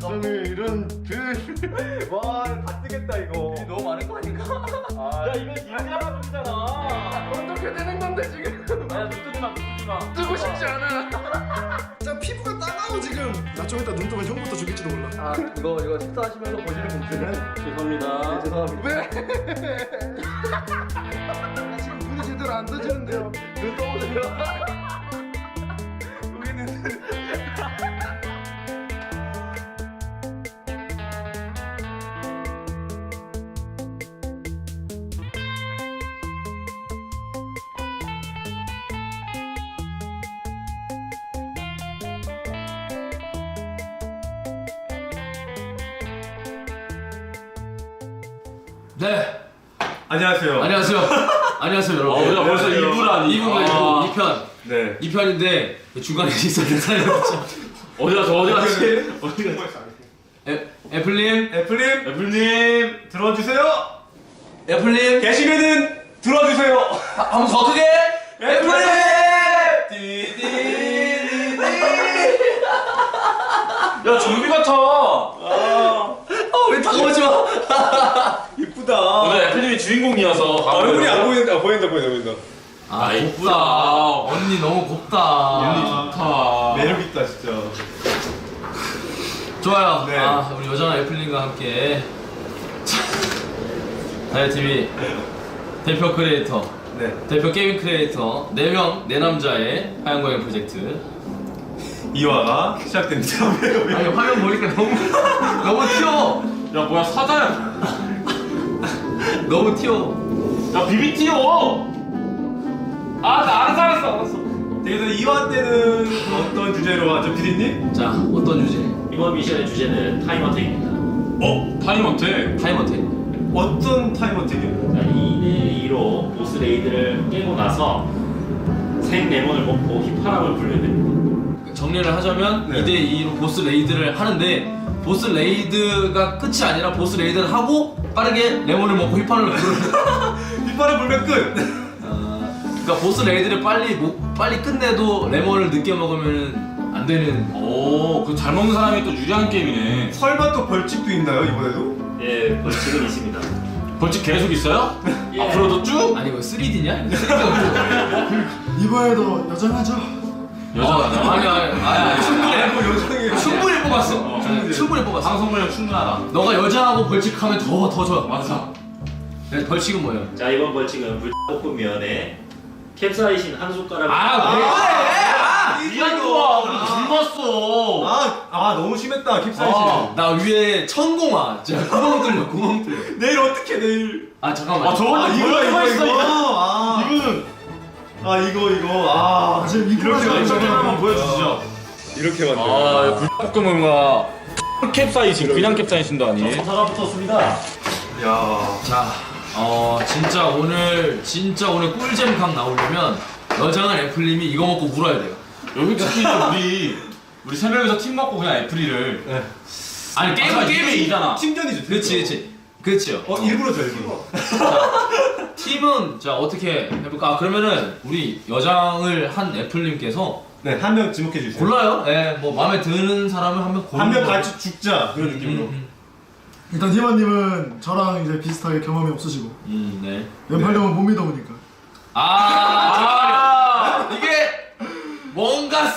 세상에 이런 들. 와다 뜨겠다 이거. 너무 많은 거 아닌가? 야 이거 니가 잖아 어떻게 되는 건데 지금? 야 눈뜨지 마 눈뜨지 마 뜨고 싶지 않아. 자 피부가 따가워 지금. 나 좀 이따 눈 뜨면 형부터 죽일지도 몰라. 아 이거 이거 식사하시면서 보시는 분들은 죄송합니다 네, 죄송합니다. 왜? 지금 눈이 제대로 안 떠지는데요. 눈 떠보세요. 여기는 네, 안녕하세요. 안녕하세요. 안녕하세요, 아 여러분. 우리가 벌써 2부라니 2부가 아. 아니고 2편. 네. 2편인데 중간에 있었는 사연이었죠. 어디 갔어 어디 갔지? 어디 갔어? 애- 애플님, 애플님 애플님 들어주세요. 애플님, 계시면은 들어주세요. 한번 더 크게. 애플님! 야 좀비 같아 어, 왜 다가오지 마. 이쁘다. 오늘 애플님이 주인공이어서 얼굴이 안 보인다. 아, 보인다 보인다 보인다. 아, 아, 곱다. 이쁘다. 언니 너무 곱다. 좋다 매력 있다 진짜. 좋아요. 네. 아, 우리 여전한 애플님과 함께 다이어TV 대표 크리에이터, 네. 대표 게임 크리에이터 4명, 4남자의 하얀 고양 프로젝트. 이화가 시작됩니다. 아니, 화면 보니까 너무, 너무 튀어. 야 뭐야 사자야 너무 튀어. 야 비비 튀어 아나 알았어 알았어 알았어 그래서 이화 때는 어떤 주제로 하죠, 피디님? 자, 어떤 주제? 이번 미션의 주제는 타임어택입니다. 어? 타임어택 타임 어택. 어떤 타임어택이요? 2대 2로 보스 레이드를 깨고 나서 생 레몬을 먹고 휘파람을 불면 됩니다. 정리를 하자면 네. 2대 2로 보스 레이드를 하는데 보스 레이드가 끝이 아니라 보스 레이드를 하고 빠르게 레몬을 먹고 휘파람을 부르는 빗발을 불면 끝. 어, 그러니까 보스 레이드를 빨리 못, 빨리 끝내도 레몬을 늦게 먹으면 안 되는 오 그 잘 먹는 사람이 또 유리한 게임이네 설마 또 벌칙도 있나요 이번에도? 예, 벌칙은 있습니다. 벌칙 계속 있어요? 예. 앞으로도 쭉? 아니 이거 3D냐? 3D가 이번에도 여전하죠. 여자가 아니 아니 아니 충분해 뭐 여전해요. 충분히 뽑았어. 어, 충분히, 충분히. 뽑았어. 방송물량 충분하다. 너가 여자하고 벌칙하면 더더 좋아. 맞아. 네, 벌칙은 뭐예요? 자, 이번 벌칙은 불닭볶음면에 캡사이신 한 숟가락. 아, 왜? 아, 미안 좋아 우리 굶었어. 아, 아 너무 심했다 캡사이신. 아. 나 위에 천공아 진짜 구멍 뚫려 구멍 뚫려. 내일 어떻게 내일? 아 잠깐만 아 저거 아 이거 이거 이거 이거. 이거? 아. 이거는 아 이거 이거. 아 지금 이렇게 이렇게 한번 보여주시죠 이렇게 만들. 아 불닭볶음면과 캡사이신 그냥 캡사이신도 아니에요 점사가 붙었습니다. 야. 자, 어 진짜 오늘 진짜 오늘 꿀잼 각 나오려면 여장한 애플님이 이거 먹고 울어야 돼요. 여기 특히 우리 우리 세 명이서 팀 먹고 그냥 애플이를 아니 게임은 아, 게임이 이게 이잖아. 팀전이죠. 그렇지, 그렇지, 그렇죠. 어 일부러 줘 일부러. 팀은 자 어떻게 해볼까? 아, 그러면은 우리 여장을 한 애플님께서 네 한 명 지목해 주세요. 골라요. 예, 뭐 마음에 드는 사람을 한 명 고르는 한 명 거예요. 같이 죽자 그런 음, 느낌으로. 음, 일단 희만님은 저랑 이제 비슷하게 경험이 없으시고 음, 네. 연팔령은 못 믿어보니까 아, 잠깐만요. 이게 뭔가 아,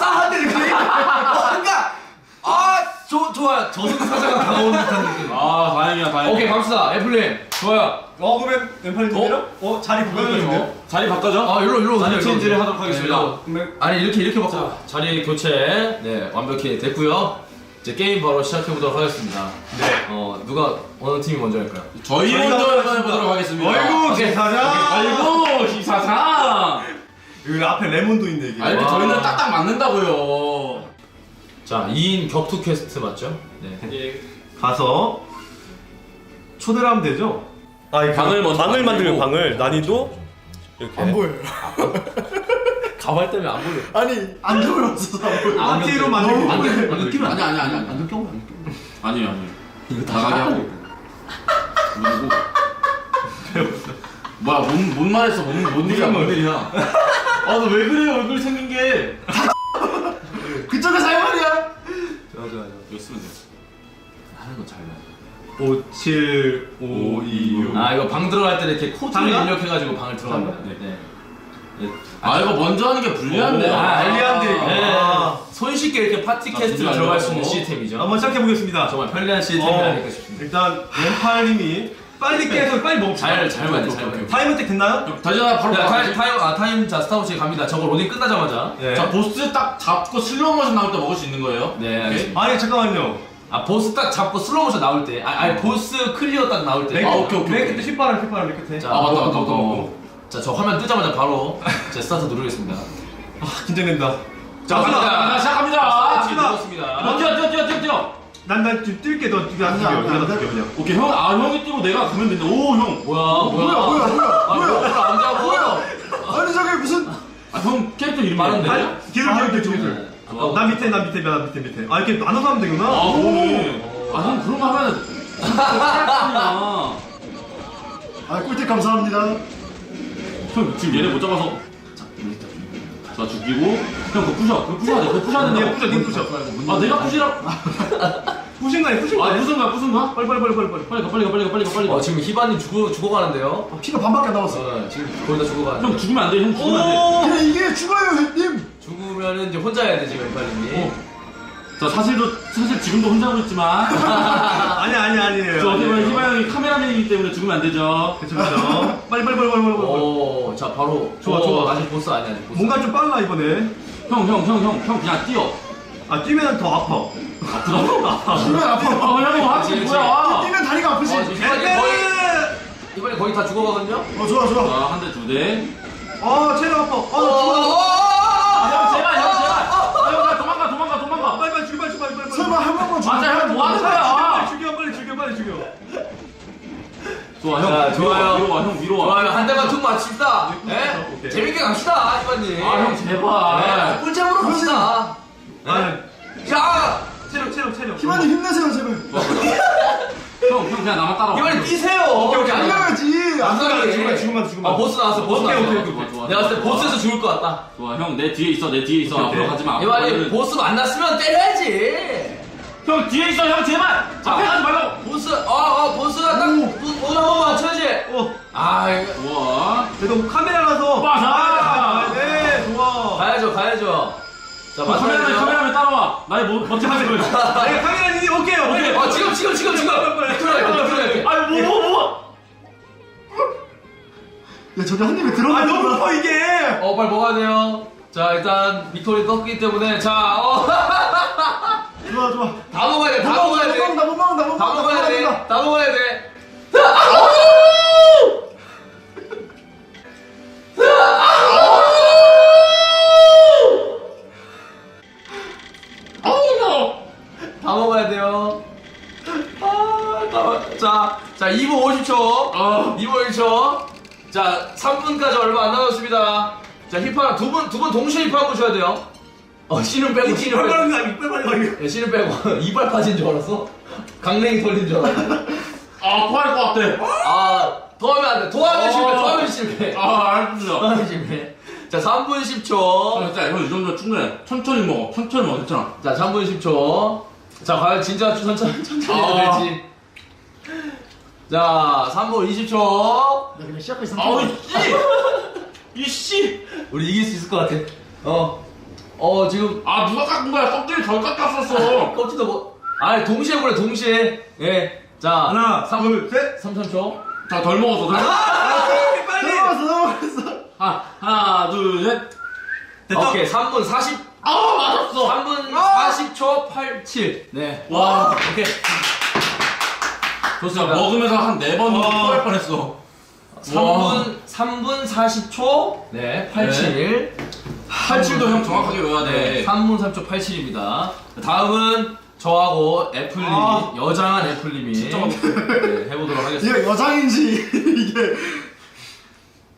좋 좋아요. 저승사자가 다가오는 듯한 느낌. 아 다행이야 다행이야 오케이 갑시다 애플님 좋아요 어 그러면 왼팔님이랑 어 자리 그러면 바꿔주세요. 뭐 자리 바꿔줘? 아 일로 일로 자리 오세요, 체인지를 일로. 하도록 하겠습니다. 네, 일로. 아니 이렇게 이렇게 바꿔 자리 교체 네 완벽히 됐고요 이제 게임 바로 시작해 보도록 하겠습니다 네. 어 누가 어느 팀이 먼저 할까요 저희 저희가 먼저 하겠습니다. 해보도록 하겠습니다 아이고 오케이. 기사장. 아이고 희사상 여기 앞에 레몬도 있네 이게. 아 이렇게 와. 저희는 딱딱 맞는다고요 자 2인 격투 퀘스트 맞죠? 네. 예, 가서 초대를 하면 되죠? 아, 이 방을 먼저 방을 만들면. 방을 난이도? 이렇게. 안 보여요. 가발 때문에 안 보여 아니 안경을 안 보여. 파티로 만들고 안경 안경 끼면 아니 아니 아니 아니 안경 껴. 아니 아니 이거 다 나가게 하고. 누구 뭐야 뭔, 뭔 말했어? 뭔, 뭔 일이야? 뭔 일이야? 아너 왜 그래 얼굴 생긴 게. 그쪽에서 할 좋아 좋아. 이거 쓰면 돼 하는 거잘 봐. 5, 7, 5, 2, 6. 아 이거 방 들어갈 때 이렇게 코드를 방가? 입력해가지고 방을 들어갑니다. 네. 네. 아 이거 먼저 하는 게 불리한데. 오, 아, 알리한데 이거. 네. 아. 손쉽게 이렇게 파티 아, 캐스트로 진짜 들어갈 수 있는. 시스템이죠. 한번 시작해 보겠습니다. 정말 편리한 시스템이 어, 아닐까 싶습니다. 일단 왼팔님이 빨리 깨서 빨리 먹읍시다. 잘, 잘 봐야 돼, 잘 봐야 돼. 때 됐나요? 다시나 바로 자, 봐. 타임, 타임, 아, 타임, 자, 스타워치 갑니다. 저거 로딩 끝나자마자. 네. 자 보스 딱 잡고 슬로우 모션 나올 때 먹을 수 있는 거예요. 네, 오케이? 알겠습니다. 아니 잠깐만요. 아, 보스 딱 잡고 슬로우 모션 나올 때. 아, 아니, 보스 클리어 딱 나올 때. 맨, 아, 오케이, 오케이, 맨 오케이. 끝에 휘파람 휘파람 맨 끝에. 자, 아 맞다 맞다 맞다. 어. 자, 저 화면 뜨자마자 바로 제 스타트 누르겠습니다. 아 긴장된다. 자, 자, 갑니다. 시작합니다. 스타트. 눌렀습니다. 어, 뛰어 뛰어 뛰어 뛰어 뛰어. 난난 좀 뛸게 너 뛰게 안안안 돼, 안 내가 돼. 뛰게 그냥. 오케이 형, 아 형이 뛰고 내가 가면 된다. 오 형. 뭐야, 뭐야 뭐야. 뭐야 뭐야 아, 뭐야 뭐야, 안 잡고. 아니 저게 무슨 아형 캐릭터 빠른데? 뭐야? 아니 기술 기술 기술 기술. 아까워. 나 밑에 나 밑에 나 밑에 밑에. 아 이렇게 나눠서 하면 되구나. 아. 아형 그런 거 하면 아 꿀팁 감사합니다 형 지금 얘네 못 잡아서. 자 죽이고 형 그거 부셔 그거 부셔야 돼 그거 부셔야 된다 네, 부셔, 네, 부셔. 아 내가 부시라 부신 거야 부신 아 거야. 부순 거야 부순 거야 빨리 빨리 빨리 빨리 빨리. 빨리 가 빨리 가 빨리 가 빨리 가 빨리 어, 가 지금 히바님 죽어, 죽어가는데요. 아, 피가 반밖에 안 남았어 어, 지금 거의 다 죽어가는데. 형 죽으면 안돼형 죽으면 안돼. 그래 이게 죽어요 형님 죽으면은 이제 혼자 해야 돼, 지금 왼팔님이. 자 사실도 사실 지금도 혼자 하고 있지만 아니 아니 아니에요. 저 어떻게 보면. 희바 형이 카메라맨이기 때문에 죽으면 안 되죠 그쵸 그쵸. 빨리 빨리 빨리 빨리 빨리. 빨리. 오, 자, 바로. 좋아, 오, 좋아. 아직 보스 아니야, 아직 보스. 뭔가 좀 빨라 이번에. 형 형 형 형 형 그냥 뛰어 아 뛰면 더 아파. 아프다고? 뛰면 아파 아 형, 하지 그치, 뭐야 뛰면 다리가 아프지 어, 지금 히바님 거의, 히바님 거의 다 죽어가거든요? 어 좋아 좋아 자, 한 대, 두 대. 아 체력 아파. 어, 아나 죽어. 아, 형, 제발, 형, 제발. 아, 형, 나 도망가, 도망가, 도망가. 빨리 빨리 죽여 빨리 죽여 빨리 빨리. 설마 한 번만 죽어 맞아, 형, 뭐 하는 거야? 빨리 죽여 빨리 죽여 빨리 죽여. 좋아, 자, 형. 좋아요. 와, 위로 와, 형, 위로 와. 좋아요, 한 대만 툭 맞춥시다. 오케이. 예? 재밌게 갑시다, 히바님. 아, 형, 네, 제발. 꿀잼으로 갑시다. 아 야! 체력 체력 체력. 희만이 힘내세요 제발 형, 형, 그냥 나만 따라와. 히바님 뛰세요. 오케이, 오케이. 안 죽으면 가게. 죽으면 죽으면 죽으면. 아, 보스 나왔어, 보스 오케이, 나왔어. 오케이, 오케이, 오케이. 좋아, 내가 봤을 때 좋아. 보스에서 죽을 것 같다. 좋아, 형, 내 뒤에 있어, 내 뒤에 있어. 오케이, 앞으로. 가지 마. 앞으로 보스 만났으면 때려야지. 형, 뒤에 있어, 형, 제발. 앞에 가지 말라고. 보스, 어, 어, 보스가 딱, 보스 한번 맞춰야지. 어. 아, 이거. 좋아. 그래도 카메라라서. 맞아. 아, 네 좋아. 가야죠, 가야죠. 자, 형, 카메라맨, 맞춰야죠. 카메라맨 따라와. 나의 뭐, 멋진 하지 보여줘. 내가 카메라 님 오케이 오케이. 어, 지금, 지금, 지금, 지금. 들어야 돼, 들어야 돼. 아니, 뭐, 뭐, 뭐. 야 저게 한 입에 아 들어가는 너무 커 이게. 어, 빨리 먹어야 돼요. 자, 일단, 빅토리 떴기 때문에, 자, 어. 좋아 좋아 다 먹어야 돼, 다 먹어야 돼. 못 먹는다 못 먹는다 못 다 먹어야 돼. 못 먹는다. 다 먹어야 돼. 다 먹어야 돼요. 아, 다 먹- 자, 자, 2분 50초. 아. 2분 50초. 자, 3분까지 얼마 안 남았습니다. 자, 힙합 두 분, 두 분 동시에 힙합 보셔야 돼요. 어, 씨는 빼고, 씨는 빼고. 빨리 빨리 빨리 빨리. 야, 씨는 빼고. 이빨 빠진 줄 알았어? 강냉이 털린 줄 알았어. 아, 토할 것 같아. 아, 더하면 안 돼. 더하면 어. 실패, 더하면 실패. 아, 알겠어. 더하면 실패. 자, 3분 10초. 아, 진짜 형, 이 정도면 충분해. 천천히 먹어. 천천히 먹어. 괜찮아. 자, 3분 10초. 자, 과연 진짜 천천히, 천천히 아. 해야 될지. 자, 3분 20초. 나 그냥 시작하기 아우, 상태 씨! 이 씨! 우리 이길 수 있을 것 같아. 어. 어, 지금 아, 누가 깎은 거야? 껍질이 덜 깎았었어. 껍질도 뭐. 아, 동시에 보내, 동시에. 예. 자, 하나 3, 둘 셋. 3, 3초. 자, 덜 먹었어. 덜. 빨리 빨리. 넘어갔어 넘어갔어 하, 하나, 둘, 셋. 됐다. 오케이, 3분 40. 아, 맞았어. 3분 40초 87. 네. 와, 오케이. 진짜 좋습니다. 먹으면서 한 네번 와. 토할 뻔했어. 3분 3분 40초. 네, 87. 87도 형 정확하게 외워야 네, 돼. 3분 3초 87입니다. 다음은 저하고 애플님이 아. 여장한 애플님이 네, 해보도록 하겠습니다. 이게 여장인지 이게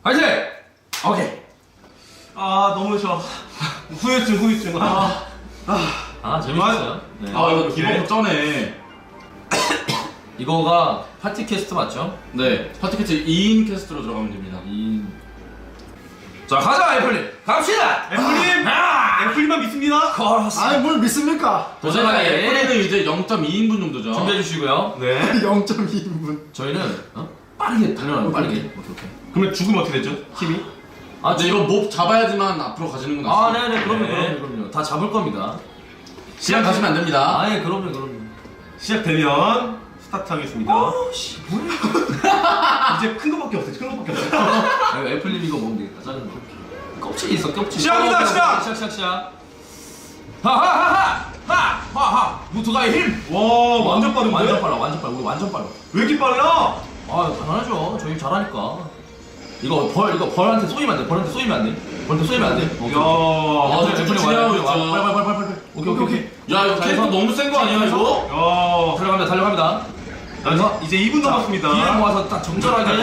화이팅! 오케이. 아 너무 좋아. 후유증 후유증. 아. 아 재밌었어요. 네. 아, 이거. 기본부 쩌네. 이거가 파티 캐스트 맞죠? 네, 파티캐치 2인 캐스트로 들어가면 됩니다. 이 자 가자 애플님 갑시다 애플님 애플님만 믿습니다 걸었어 아니 뭘 믿습니까? 도전가 도전하게. 애플리는 이제 0.2인분 정도죠. 준비해 주시고요 네 0.2인분. 저희는 어? 빠르게 달려나요 빠르게 오케이 오케이 그러면 죽으면 어떻게 되죠? 힘이? 아, 근데 이거 몹 잡아야지만 앞으로 가지는 건아 맞습니다. 네네 그럼요 네. 그럼요 그럼요 다 잡을 겁니다 시간 가시면 안 됩니다. 아예 그럼요 그럼요 시작되면 스타트 하겠습니다. 어씨 뭐야 이제 큰 거밖에 없어요. 큰 거밖에 없어요. 아, 애플님 이거 먹으면 되겠다. 짜는 거 껍질이 있어 껍질. 시작입니다, 어, 시작! 시작 시작 시작. 하하하하! 하 하하! 무트가의 힘! 와 완전 빠른데? 완전 빨라 완전 빨라. 우리 완전 빨라. 왜 이렇게 빨라? 아 당연하죠. 저희 잘하니까. 이거 벌 이거 벌한테 쏘이면 안 돼. 벌한테 쏘이면 안 돼. 벌한테 쏘이면 안돼. 야 아, 애플님, 저 애플님 진행하고 와요. 있죠. 빨리 빨리 빨리 빨리 오케이 오케이 오케이. 야 이거 이거- 너무 센 거 아니야 이거? 야. 달려갑니다 달려갑니다 나 이제 2분 자, 남았습니다 기회를 모아서 딱 정절하게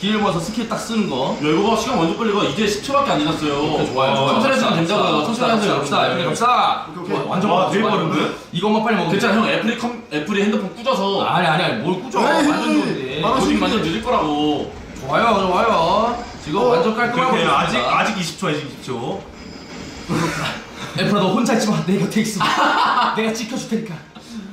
기회를 모아서 스킬 딱 쓰는 거 야 이거 봐 시간 완전 빨리 가. 이제 10초밖에 안 지났어요. 좋아요 천천히 갑시다, 된다고요. 갑시다, 천천히 하세요. 갑시다 갑시다 오케이, 오케이. 좋아, 완전 와, 되게 빠른데? 이것만 빨리 먹으면 괜찮아 형 애플이 컴 애플이 핸드폰 꾸져서 아니 아니 아니 뭘 꾸져 에이, 완전 좋은데 조직 완전 늦을 거라고. 좋아요 좋아요 지금 어, 완전 깔끔하고 그렇게 아직. 아직 20초 아직 20초 애플아 너 혼자 있지 마 내가 곁에 있어 내가 지켜줄 테니까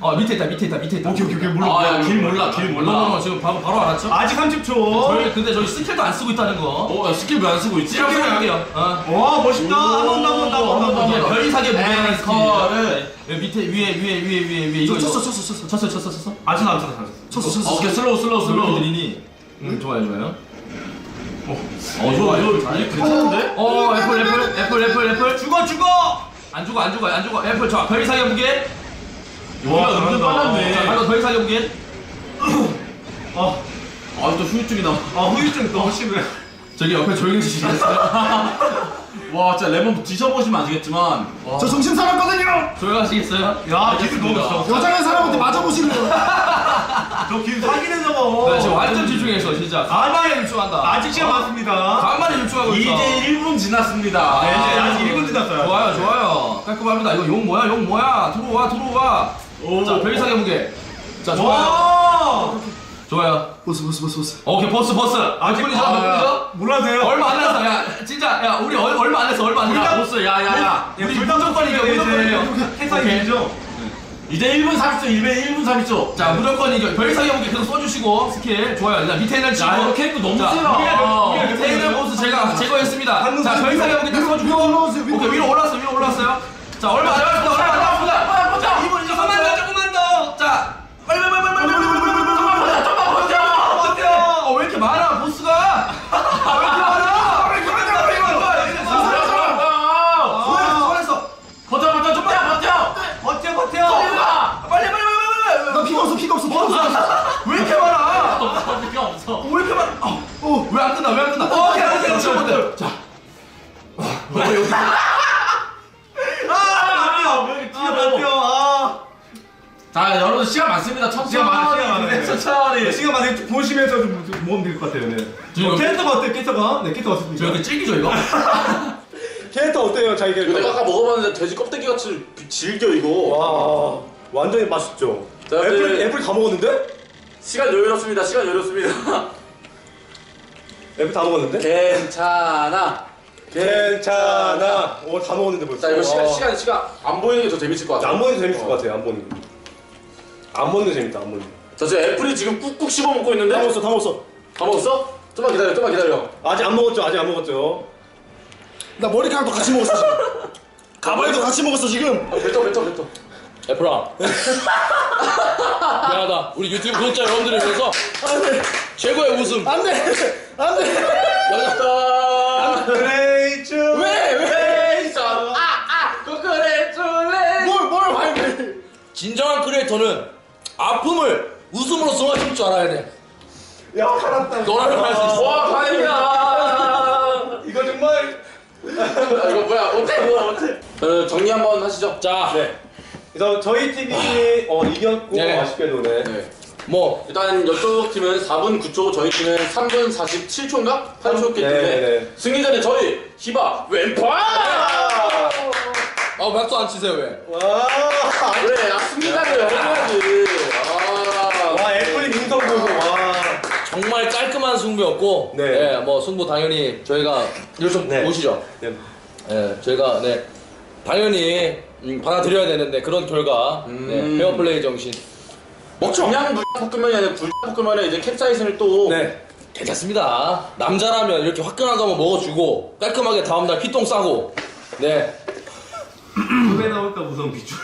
어 밑에 있다 밑에 있다 밑에 있다. 오케이 오케이 오케이. 물론 아야길 몰라 길 몰라. 몰라. 지금 바로 바로 알았죠? 아직 30초. 저희 근데 저희 스킬도 안 쓰고 있다는 거. 어 야, 스킬 왜 안 쓰고 있지? 시험 해볼게요. 어. 와 멋있다. 한번 더한번더한번 이게 더. 별이사계 무게라는 앵커를. 스킬이에요. 네, 밑에 위에 위에 위에 위에 위에. 이거 쳤어, 쳤어, 쳤어. 쳤어. 쳤어 쳤어 안 쳤어 안 쳤어 안 쳤어. 쳤어, 쳤어. 어, 오케이 슬로우 슬로우 슬로우. 슬로우. 들리니 음 좋아요 좋아요. 어. 이거 이거 이거 괜찮은데? 어 애플 애플 애플 애플 애플. 죽어 죽어! 안 죽어 안 죽어 안 죽어 애플 저 별이사계 무게 와 은근. 빨랐네. 자 이거 별이사계 무게 아, 아또 후유증이 나. 아 후유증 너무 심해 저기 옆에 조용히 해주시겠어요? 와 진짜 레몬 드셔보시면 아시겠지만 와. 저 정신 사납거든요. 조용히 하시겠어요? 야 기분 너무 좋다 여장의 사람한테 맞아보시는 거. 저 기분 사기네 저거 나 지금 완전 집중했어 진짜 간만에 집중한다 아직 시간 많습니다 간만에 집중하고 있어 이제 1분 지났습니다. 네, 이제 아직 1분 지났어요 좋아요 좋아요 깔끔합니다 이거 용 뭐야 용 뭐야 들어와 들어와 오. 자 별이사계 무게 자 좋아요. 와. 좋아요. 보스, 보스, 보스, 보스. 오케이 버스 버스. 아직- 분이죠 아, 몇 분이죠? 몰라세요. 얼마 안 했어. 야 진짜 야 우리 얼, 얼마 안 했어 얼마 안야 했어. 보스 야 야 야. 우리 무조건 이겨 무조건 이겨 해석이. 되죠? 이제 1분 30초 1분 1분 30초. 자 무조건 이겨. 별이사계 무게 계속 써주시고 스킬. 좋아요. 자 밑에 있는 친구. 야 이거 너무 자, 세다. 위에 밑에 있는 보스 제가 제거했습니다. 자 별이사계 무게 딱 써주고. 위로 올라왔어 위로 올라왔어요. 자 얼마 안 남았습니다. 얼마 안 남았습 왜 안 끝나 왜 안 끝나 어 오케이 오케이 오케이 자아 버텨 아 버텨 아자 여러분 시간 많습니다. 천천히. 시간 많아, 시간 많아. 네, 천천히. 시간 많으좀 보시면서 좀 모으면 될 것 같아요 네 어, 캐릭터가 어때요 캐릭터가? 네 캐릭터 저 어떻습니까? 이렇게 찔기죠 이거 캐릭터 어때요 자기 이거 캐릭터? 내가 아까 먹어봤는데 돼지 껍데기 같이 질겨 이거. 와 완전히 맛있죠 자, 애플, 네. 애플 다 먹었는데? 시간 여유롭습니다. 시간 여유롭습니다. 애플 다 먹었는데? 괜찮아. 괜찮아 오 다 먹었는데 벌써 자 이거 시간 와. 시간 시간 안 보이는 게 더 재밌을 것 같아. 안 먹는 게 재밌을 것 같아요 안 먹는 게. 안 먹는 게 재밌다 안 먹는 게. 자 지금 애플이 지금 꾹꾹 씹어 먹고 있는데. 다 먹었어 다 먹었어 다 먹었어? 좀만 기다려. 좀만 기다려. 아직 안 먹었죠 아직 안 먹었죠 나 머리카락도 같이 먹었어, 지금. 가발도 같이 먹었어, 지금. 아, 뱉어 뱉어 뱉어. 애플아 미안하다 우리 유튜브 구독자 여러분들을 위해서 최고의 웃음 안 돼! 안 돼! 열렸다. 그레이츠 왜 왜? 아아 그래 줄래. 뭘, 뭘, 왜, 왜. 진정한 크리에이터는 아픔을 웃음으로 쏘아줄 줄 알아야 돼 야 살았다 너라면 할수 있어 와 다행이야. 이거 정말 아, 이거 뭐야 어때 뭐야 어때? 어, 정리 한번 하시죠. 자, 네 그래서 저희 팀이 어, 이겼고 네. 아쉽게도 네. 네. 뭐 일단 이쪽 팀은 4분 9초, 저희 팀은 3분 47초인가? 8초였기 네, 때문에 네. 승리자는 저희 히바 왼팔! 아, 박수 안 치세요 왜? 와, 그래, 아, 승리자를 해줘야지. 아. 와 애플이 민성 보고 와 정말 깔끔한 승부였고, 네. 네. 뭐 승부 당연히 저희가 이거 좀 네. 보시죠. 네. 네, 저희가 네 당연히 음, 받아들여야 되는데 그런 결과, 네, 페어플레이 정신. 먹죠. 그냥 볶음면이 아니라 볶음면에 이제 캡사이신을 또 네. 괜찮습니다. 남자라면 이렇게 화끈한 거 한번 먹어주고 깔끔하게 다음날 피똥 싸고 네. 왜 나올까 무서운 비주얼.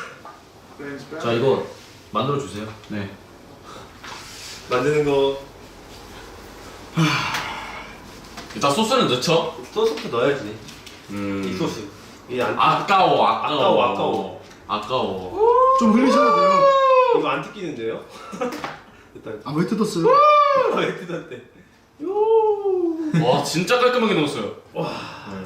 자 이거 만들어 주세요. 네. 만드는 거 일단 소스는 넣죠. 소스부터 넣어야지. 음. 이 소스. 이안 아까워, 아까워, 아까워, 아까워. 아까워. 좀 흘리셔도 돼요. 이거 안 뜯기는데요? 일단 아왜 뜯었어요? 왜 뜯었대? 와 진짜 깔끔하게 넣었어요. 와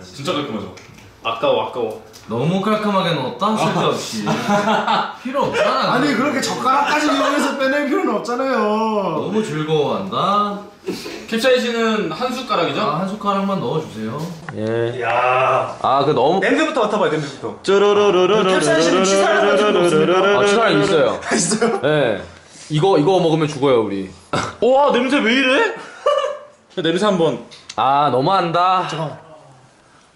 진짜 깔끔하죠. 아까워 아까워. 너무 깔끔하게 넣었다 쓸데없이. 필요 없잖아. 아니 그렇게 젓가락까지 이용해서 빼낼 필요는 없잖아요. 너무 즐거워한다. 캡사이신은 한 숟가락이죠? 자, 한 숟가락만 넣어주세요. 예. 야 아 그 너무 냄새부터 맡아봐요 냄새부터. 캡사이신은 치사를 가지고 없습니까? 아 치사랑 있어요. 있어요? 네. 이거 이거 먹으면 죽어요 우리. 와 냄새 왜 이래? 냄새 한번. 아 너무한다.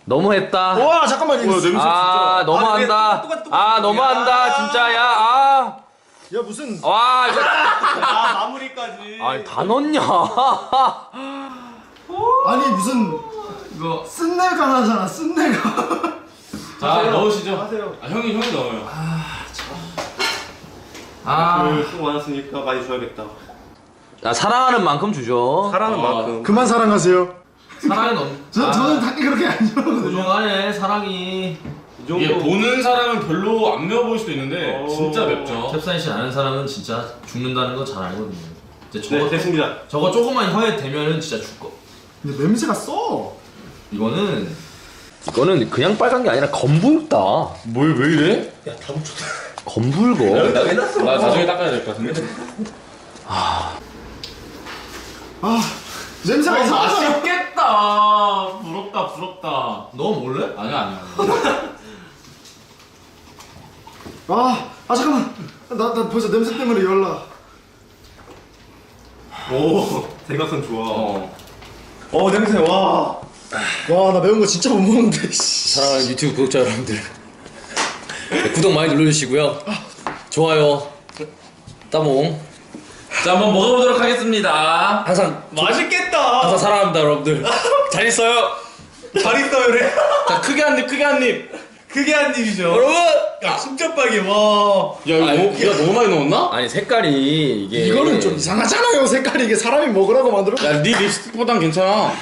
너무했다. 와 잠깐만 이거 냄새 아 너무한다. 아 너무한다 진짜야. 아. 야 무슨 와 이거 아 마무리까지. 아니 다 넣냐? 아니 무슨 이거 쓴내가 나잖아 쓴내가. 자 넣으시죠. 하세요. 아 형이 형이 넣어요. 아그 수고 많았으니까 많이 줘야겠다. 야, 사랑하는 만큼 주죠. 사랑은 아. 만큼. 그만 사랑하세요. 사랑이 너무. 저 저는 닭이 그렇게 안 좋아하거든요. 부정하네 사랑이. 이 정도. 이게 보는 사람은 별로 안 매워 보일 수도 있는데 오. 진짜 맵죠. 캡사이신 아는 사람은 진짜 죽는다는 거 잘 알거든요. 이제 네 저거 됐습니다. 저거 조금만 혀에 대면은 진짜 죽거. 근데 냄새가 써. 이거는 이거는 그냥 빨간 게 아니라 검붉다. 뭘 왜 이래? 검붉어. 나 나중에 닦아야 될 것 같은데. 아 냄새가 이상하다. 맛있겠다. 부럽다 부럽다. 너 몰래? 아니야 아니야. 아, 아 잠깐만. 나, 나 벌써 냄새 때문에 열나. 오 대각선 좋아. 어. 어 냄새 와. 와, 나 매운 거 진짜 못 먹는데. 씨. 사랑하는 유튜브 구독자 여러분들. 네, 구독 많이 눌러주시고요. 좋아요. 따봉. 자 한번 먹어보도록 하겠습니다. 항상 맛있겠다. 항상 사랑합니다 여러분들. 잘 있어요. 잘 있어요 그래. 자 크게 한입 크게 한 입. 그게 한 입이죠. 여러분. 야 빨개 와. 야 이거 뭐, 야 너무 많이 넣었나? 아니 색깔이 이게 이거는 좀 이상하잖아요. 색깔이 이게 사람이 먹으라고 만들어. 야네 립스틱보단 괜찮아.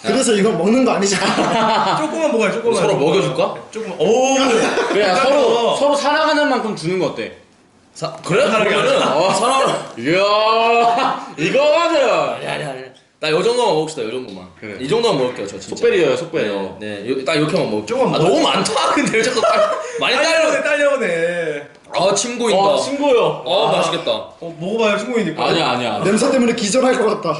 그래서 이거 먹는 거 아니잖아. 조금만 먹어요 조금만. 서로 먹여줄까? 조금. 오. 그래 서로 서로 사랑하는 만큼 주는 거 어때? 사, 그래? 사랑이 그러면은. 어, 사랑. 이야 이거 맞아. 아니 아니 아니. 나요 정도만 먹읍시다. 요 정도만. 그래. 이 정도만 먹을게요 저 진짜. 속배리요 속배요. 네, 요, 딱 이렇게만 먹. 조금만 아, 먹어. 너무 많다. 근데 왜 자꾸 딸, 많이 딸려. 딸려오네 딸려오네. 아, 침 고인다. 어 친구요. 아, 맛있겠다. 어 먹어봐요 친구이니까. 아니야 아니야. 냄새 때문에 기절할 것 같다.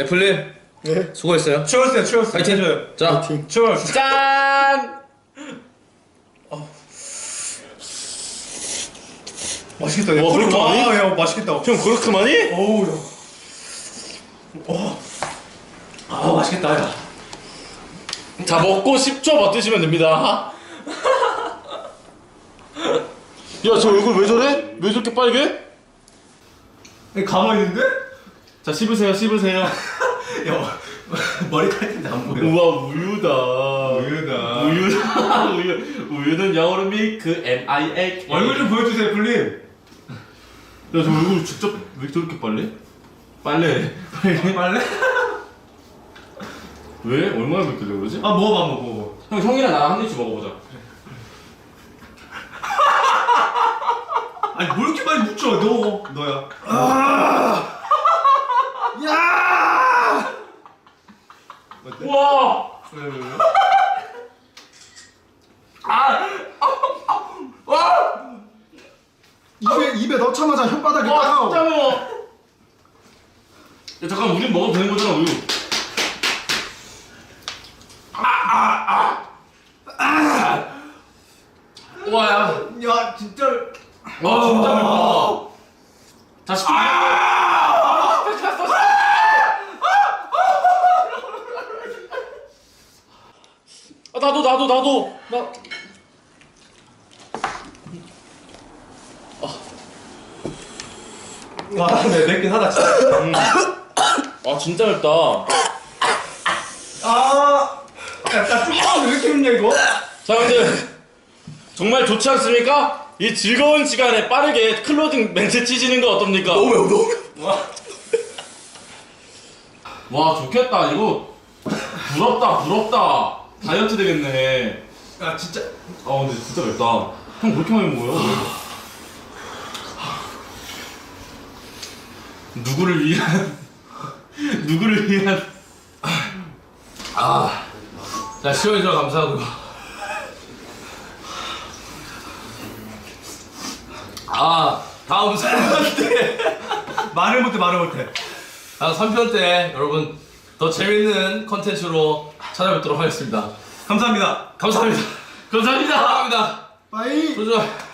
애플님 네. 수고했어요. 치웠어요 치웠어요. 파이팅. 자, 치웠어. 짠. 맛있겠다. 와, 그렇게 많이? 와, 야 맛있겠다. 형 그렇게 많이? 어우 야. 와. 아 맛있겠다 야. 자 먹고 10초 버티시면 됩니다. 야 저 얼굴 왜 저래? 왜 저렇게 빨개? 가만히 있는데? 자 씹으세요 씹으세요. 야 머리 칼인데 안 보여. 우와 우유다. 우유다. 우유다. 우유. 우유는 영어로 밀크 M I L K. 얼굴 좀 보여주세요 블림. 야저 얼굴 직접 왜 저렇게 빨래? 빨래. 빨래. 빨래? 왜? 얼마나 맵길래 그러지? 아 먹어봐 한번 먹어. 형 형이랑 나랑 한 입씩 먹어보자. 아니 뭘 이렇게 많이 묻혀 너 너야. 야! 와. 왜, 왜, 왜? 입에 입에 넣자마자 혓바닥이 따가워. 진짜 매워. 야 잠깐 우린 먹어도 되는 거잖아 우유. 아. 아아아. 와야. 야 진짜 와 진짜 매워. 아. 다시 아. 아, 나도 나도 나도 나 와, 네, 맵긴 하다, 진짜. 아 진짜 맵다 아, 야, 나 뚜껑 왜 이렇게 맵냐, 이거? 자 형들 정말 좋지 않습니까? 이 즐거운 시간에 빠르게 클로징 멘트 찢는 거 어떻습니까? 너무 매워 너무 매워 와 좋겠다 이거 부럽다 부럽다 다이어트 되겠네 야, 진짜. 아 근데 진짜 맵다 형 그렇게 많이 먹어요? 누구를 위한 누구를 위한 아, 자 시원해줘 감사하고요. 아 다음 3편 때 말을 못해, 말을 못해. 다음 3편 때 여러분 더 재밌는 컨텐츠로 찾아뵙도록 하겠습니다. 감사합니다. 감사합니다. 감사합니다 감사합니다. 빠이 조조.